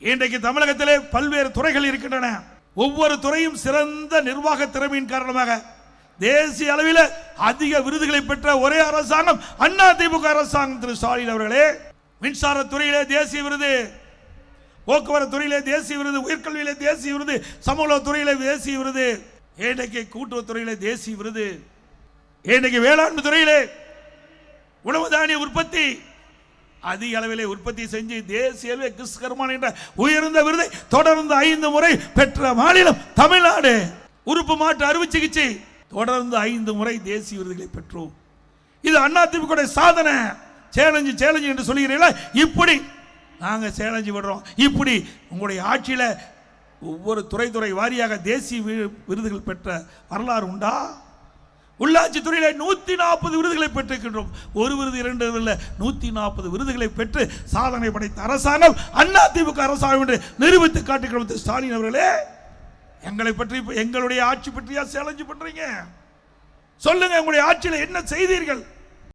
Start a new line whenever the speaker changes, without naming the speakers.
இன்றைக்கு தமிழகத்திலே பல்வேறு துறைகள் இருக்கின்றன. ஒவ்வொரு துறையும் சிறந்த நிர்வாக திறமையின் காரணமாக தேசிய அளவில் அதிக விருதுகளை பெற்ற ஒரே அரசாங்கம் அண்ணா திமுக அரசாங்கம். திரு ஸ்டாலின் அவர்களே மின்சார துறையிலே தேசிய விருது போக்குவரத்து துறையிலே தேசிய விருது உயர்கல்வியிலே தேசிய விருது சமூக துறையிலே தேசிய விருது இன்றைக்கு கூட்டுறவுத்துறையிலே தேசிய விருது இன்றைக்கு வேளாண்மை துறையிலே உணவு தானிய உற்பத்தி அதிக அளவிலே உற்பத்தி செஞ்சு தேசிய அளவில் கிறிஸ்கர்மான் என்ற உயர்ந்த விருதை தொடர்ந்து ஐந்து முறை பெற்ற மாநிலம் தமிழ்நாடு. உறுப்பு மாற்று அறுவை சிகிச்சை. தொடர்ந்து ஐந்து முறை தேசிய விருதுகளை பெற்றோம். இது அதிமுக சாதனை. சேலஞ்சு சேலஞ்சு என்று சொல்கிறீங்களா இப்படி நாங்கள் சேலஞ்சு விடுறோம். இப்படி உங்களுடைய ஆட்சியில் ஒவ்வொரு துறை துறை வாரியாக தேசிய விருதுகள் பெற்ற வரலாறு உண்டா? உள்ளாட்சி துறையில் நூற்றி நாற்பது விருதுகளை பெற்றிருக்கின்றோம். ஒரு விருது இரண்டு இல்லை. நூற்றி நாற்பது விருதுகளை பெற்று சாதனை படைத்த அரசாங்கம் அண்ணா திமுக அரசாங்கம் என்று நிரூபித்து காட்டுகிறோம் திரு ஸ்டாலின் அவர்களே எங்களை பற்றி எங்களுடைய ஆட்சி பற்றியா சேலஞ்சு பண்றீங்க? சொல்லுங்க உங்களுடைய ஆட்சியில் என்ன செய்தீர்கள்?